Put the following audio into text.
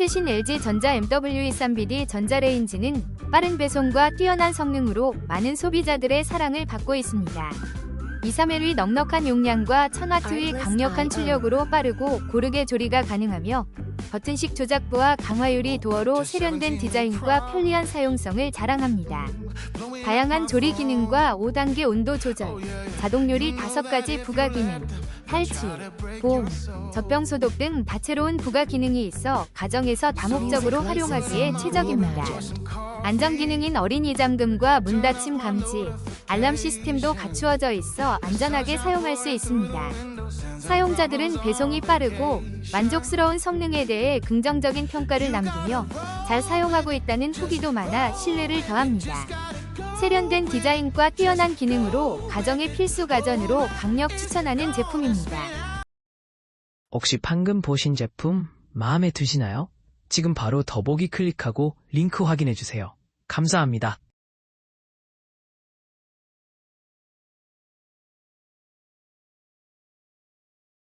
최신 LG전자 MW23BD 전자레인지는 빠른 배송과 뛰어난 성능으로 많은 소비자들의 사랑을 받고 있습니다. 2, 3L의 넉넉한 용량과 1000W의 강력한 출력으로 빠르고 고르게 조리가 가능하며 버튼식 조작부와 강화유리 도어로 세련된 디자인과 편리한 사용성을 자랑합니다. 다양한 조리 기능과 5단계 온도 조절, 자동 요리 5가지 부가 기능, 탈취, 보온, 젖병 소독 등 다채로운 부가 기능이 있어 가정에서 다목적으로 활용하기에 최적입니다. 안전 기능인 어린이 잠금과 문 닫힘 감지, 알람 시스템도 갖추어져 있어 안전하게 사용할 수 있습니다. 사용자들은 배송이 빠르고 만족스러운 성능에 대해 긍정적인 평가를 남기며 잘 사용하고 있다는 후기도 많아 신뢰를 더합니다. 세련된 디자인과 뛰어난 기능으로 가정의 필수 가전으로 강력 추천하는 제품입니다. 혹시 방금 보신 제품 마음에 드시나요? 지금 바로 더보기 클릭하고 링크 확인해주세요. 감사합니다.